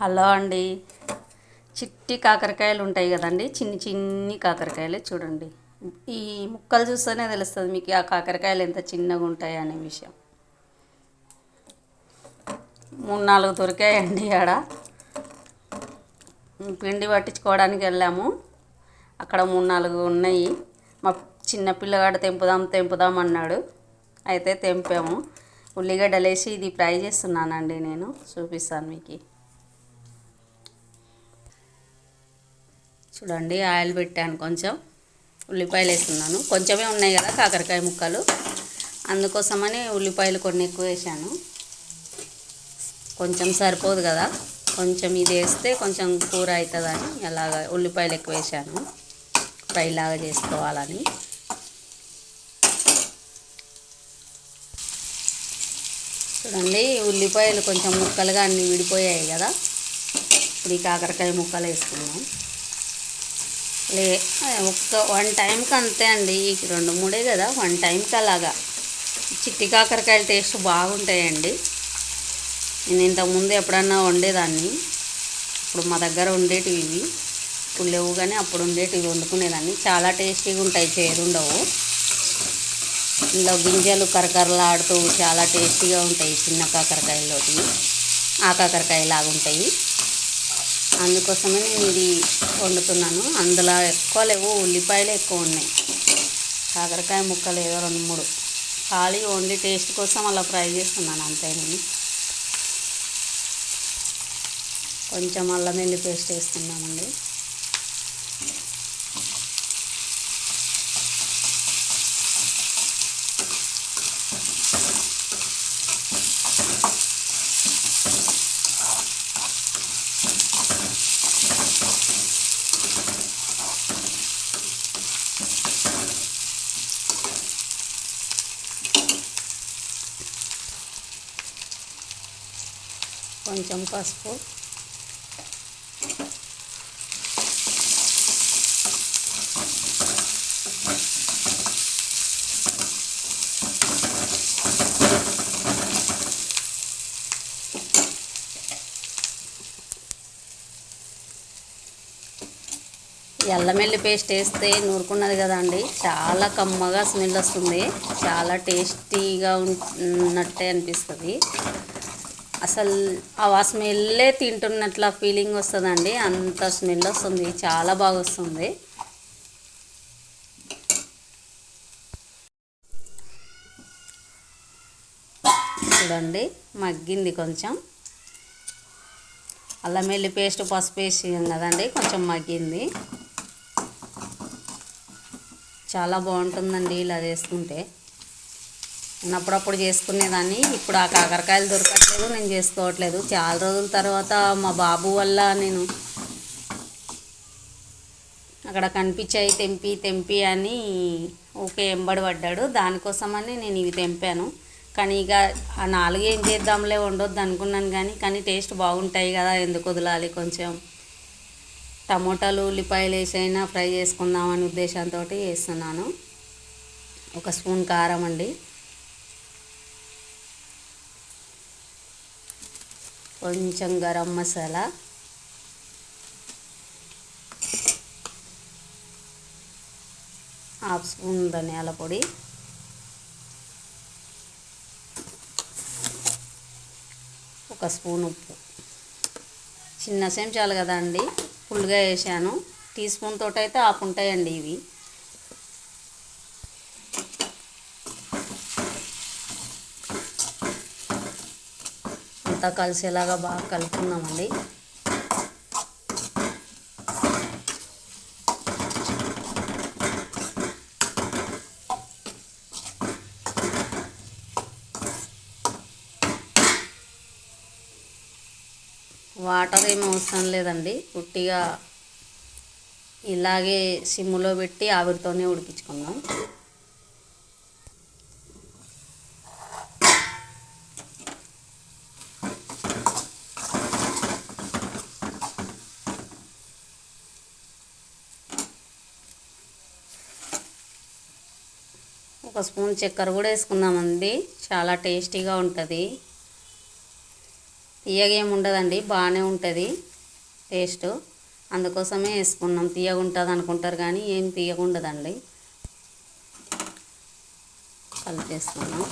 Hello అండి. చిట్టి కాకరకాయలు ఉంటాయి కదండి. చిన్ని చిన్ని కాకరకాయలు చూడండి. ఈ ముక్కలు చూస్తేనే తెలుస్తుంది మీకు ఆ కాకరకాయలు ఎంత చిన్నగా ఉంటాయి అనే విషయం. మూడు నాలుగు దొరికాయండి ఆడ. పిండి పట్టించుకోవడానికి వెళ్ళాము. అక్కడ మూడు నాలుగు ఉన్నాయి. మా చిన్న పిల్లగాడు తెంపుదాం తెంపుదాం అన్నాడు. అయితే తెంపాము. ఉల్లిగడ్డలు వేసి ఇది ఫ్రై చేస్తున్నానండి నేను. చూపిస్తాను మీకు. చూడండి ఆయిల్ పెట్టాను కొంచెం. ఉల్లిపాయలు వేస్తున్నాను కొంచెమే ఉన్నాయి కదా కాకరకాయ ముక్కలు. అందుకోసమని ఉల్లిపాయలు కొన్ని ఎక్కువ వేసాను. కొంచెం సరిపోదు కదా. కొంచెం ఇది వేస్తే కొంచెం కూర అవుతుందని అలాగ ఉల్లిపాయలు ఎక్కువ వేసాను. ఫ్రైలాగా చేసుకోవాలని. చూడండి ఉల్లిపాయలు కొంచెం ముక్కలుగా అన్నీ విడిపోయాయి కదా. ఇప్పుడు ఈ కాకరకాయ ముక్కలు వేసుకున్నాం లే ఒక్క వన్ టైంకి అంతే అండి. రెండు మూడే కదా వన్ టైంకి అలాగా. చిట్టి కాకరకాయల టేస్ట్ బాగుంటాయండి. నేను ఇంతకుముందు ఎప్పుడన్నా వండేదాన్ని. ఇప్పుడు మా దగ్గర ఉండేటివి ఇవి. ఇప్పుడు లేవు కానీ అప్పుడు ఉండేటివి వండుకునేదాన్ని. చాలా టేస్టీగా ఉంటాయి చేరుండవు ఇందులో గింజలు కరకరలాడుతూ చాలా టేస్టీగా ఉంటాయి చిన్న కాకరకాయలోటి ఆ కాకరకాయ లాగా ఉంటాయి అందుకోసమే నేను ఇది వండుతున్నాను. అందులో ఎక్కువ లేవు ఉల్లిపాయలు ఎక్కువ ఉన్నాయి. కాకరకాయ ముక్కలు ఏదో రెండు మూడు. ఖాళీ ఓన్లీ టేస్ట్ కోసం అలా ఫ్రై చేస్తున్నాను అంతే నేను. కొంచెం అల్లం వెల్లి పేస్ట్ వేస్తున్నామండి. కొంచెం పసుపు. ఎల్లమెల్లి పేస్ట్ వేస్తే నూరుకున్నది కదండి. చాలా కమ్మగా స్మెల్ వస్తుంది. చాలా టేస్టీగా ఉన్నట్టే అనిపిస్తుంది. అసలు ఆ స్మెల్లే తింటున్నట్ల ఫీలింగ్ వస్తుందండి. అంత స్మెల్ వస్తుంది. చాలా బాగా వస్తుంది. చూడండి మగ్గింది కొంచెం. అల్లం వెల్లి పేస్ట్ పసుపు వేసి కదండి కొంచెం మగ్గింది. చాలా బాగుంటుందండి ఇలా చేసుకుంటే ఉన్నప్పుడప్పుడు చేసుకునేదాన్ని. ఇప్పుడు ఆ కాకరకాయలు దొరకట్లేదు నేను చేసుకోవట్లేదు. చాలా రోజుల తర్వాత మా బాబు వల్ల నేను అక్కడ కనిపించాయి తెంపి తెంపి అని ఓకే ఎంబడి పడ్డాడు. దానికోసమని నేను ఇవి తెంపాను. కానీ ఇక ఆ నాలుగు ఏం చేద్దాంలే ఉండొద్దు అనుకున్నాను కానీ కానీ టేస్ట్ బాగుంటాయి కదా ఎందుకు వదలాలి కొంచెం? టమోటాలు ఉల్లిపాయలు వేసైనా ఫ్రై చేసుకుందామని ఉద్దేశంతో వేస్తున్నాను. ఒక స్పూన్ కారం అండి. కొంచెం గరం మసాలా. హాఫ్ స్పూన్ ధనియాల పొడి. ఒక స్పూన్ ఉప్పు. చిన్న చెంచాలు కదా అండి. ఫుల్గా వేసాను. టీ స్పూన్ తోటి అయితే ఆపు ఉంటాయండి ఇవి. అంతా కలిసేలాగా బాగా కలుపుకుందామండి. వాటర్ ఏమి అవసరం లేదండి. పుట్టిగా ఇలాగే సిమ్లో పెట్టి ఆవిరితోనే ఉడికించుకుందాం. ఒక స్పూన్ చక్కెర కూడా వేసుకుందామండి. చాలా టేస్టీగా ఉంటుంది. తీయగేమి ఏమి ఉండదండి బాగానే ఉంటుంది టేస్ట్. అందుకోసమే వేసుకున్నాం. తీయగా ఉంటుంది అనుకుంటారు కానీ ఏం తీయగా ఉండదండి. కలిపేసుకున్నాం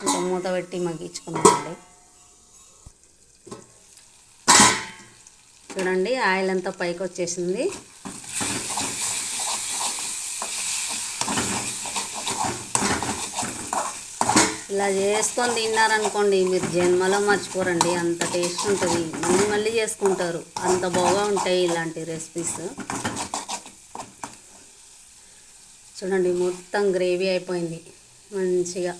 కొంచెం మూత పెట్టి మగ్గించుకున్నామండి చూడండి ఆయిల్ అంతా పైకి వచ్చేసింది. ఇలా చేసుకొని తిన్నారనుకోండి మీరు జన్మలో మర్చిపోరండి. అంత టేస్ట్ ఉంటుంది. మళ్ళీ మళ్ళీ చేసుకుంటారు. అంత బాగా ఉంటాయి ఇలాంటి రెసిపీస్ చూడండి మొత్తం గ్రేవీ అయిపోయింది. మంచిగా.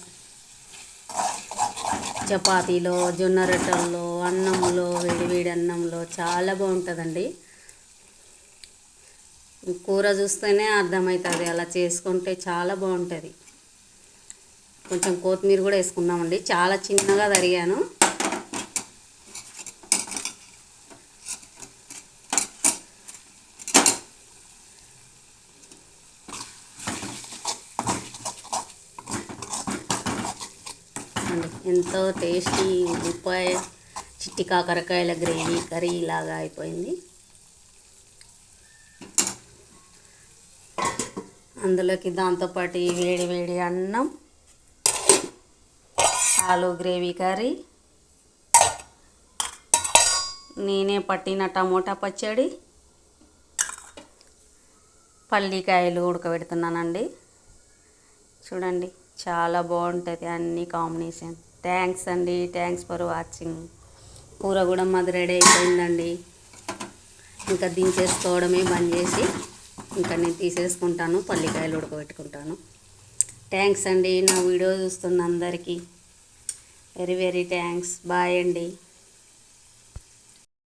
చపాతీలో జొన్న రొట్టెల్లో అన్నంలో వేడి వేడి అన్నంలో చాలా బాగుంటుందండి. కూర చూస్తేనే అర్థమవుతుంది అలా చేసుకుంటే చాలా బాగుంటుంది. కొంచెం కొత్తిమీర కూడా వేసుకున్నామండి. చాలా చిన్నగా తరిగాను. అండి ఎంతో టేస్టీ ఉల్లిపాయ చిట్టి కాకరకాయల గ్రేవీ కర్రీ ఇలాగా అయిపోయింది. అందులోకి దాంతోపాటు వేడి వేడి అన్నం ఆలు గ్రేవీ కర్రీ నేనే పట్టిన టమోటా పచ్చడి పల్లికాయలు ఉడకబెడుతున్నానండి. చూడండి. చాలా బాగుంటుంది అన్ని కాంబినేషన్. థ్యాంక్స్ అండి థ్యాంక్స్ ఫర్ వాచింగ్ కూర కూడా మాది రెడీ అయిపోయిందండి. ఇంకా దించేసుకోవడమే బంద్ చేసి ఇంకా నేను తీసేసుకుంటాను పల్లికాయలు ఉడకబెట్టుకుంటాను. థ్యాంక్స్ అండి నా వీడియో చూస్తున్న అందరికీ. వెరీ వెరీ థ్యాంక్స్ బాయ్ అండి.